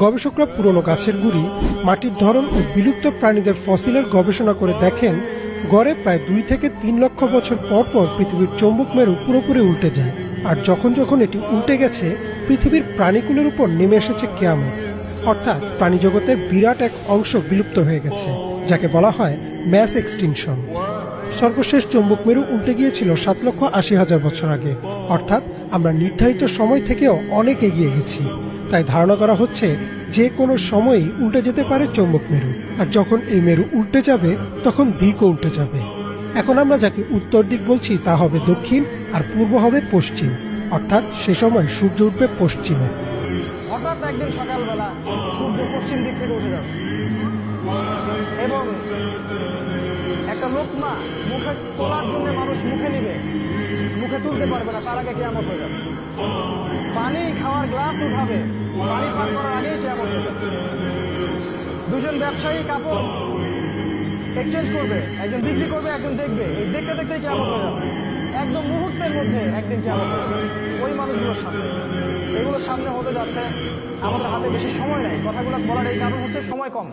গবেষকরা পুরনো গাছের গুড়ি, মাটির ধরন ও বিলুপ্ত প্রাণীদের ফসিলের গবেষণা করে দেখেন, গড়ে প্রায় দুই থেকে তিন লক্ষ বছর পর পর পৃথিবীর চৌম্বক মেরু পুরোপুরি উল্টে যায়। আর যখন যখন এটি উল্টে গেছে, পৃথিবীর প্রাণীকুলের উপর নেমে এসেছে কেয়ামত। অর্থাৎ প্রাণীজগতের বিরাট এক অংশ বিলুপ্ত হয়ে গেছে, যাকে বলা হয় ম্যাস এক্সটিনশন। সর্বশেষ চৌম্বক মেরু উল্টে গিয়েছিল সাত লক্ষ আশি হাজার বছর আগে। অর্থাৎ আমরা নির্ধারিত সময় থেকেও অনেক এগিয়ে গেছি। তাই ধারণা করা হচ্ছে যে কোনো সময়ই উল্টে যেতে পারে চৌম্বক মেরু। আর যখন এই মেরু উল্টে যাবে, তখন দিকও উল্টে যাবে। এখন আমরা যাকে উত্তর দিক বলছি, তা হবে দক্ষিণ আর পূর্ব হবে পশ্চিম। অর্থাৎ সে সময় সূর্য উঠবে পশ্চিমে। মুখে তুলতে পারবে না, তার আগে কেমন হয়ে যাবে। পানি গ্লাস উঠাবে। পানি পান করার আগেই হয়ে দুজন ব্যবসায়ী কাপড় এক্সচেঞ্জ করবে। একজন বিক্রি করবে, একজন দেখবে। এই দেখতে দেখতে কেমন হয়ে যাবে। একদম মুহূর্তের মধ্যে একদিন কেমন ওই মানুষগুলোর সামনে। এগুলোর সামনে হতে যাচ্ছে, আমাদের হাতে বেশি সময় নেই। কথাগুলো বলার এই কারণ হচ্ছে সময় কম।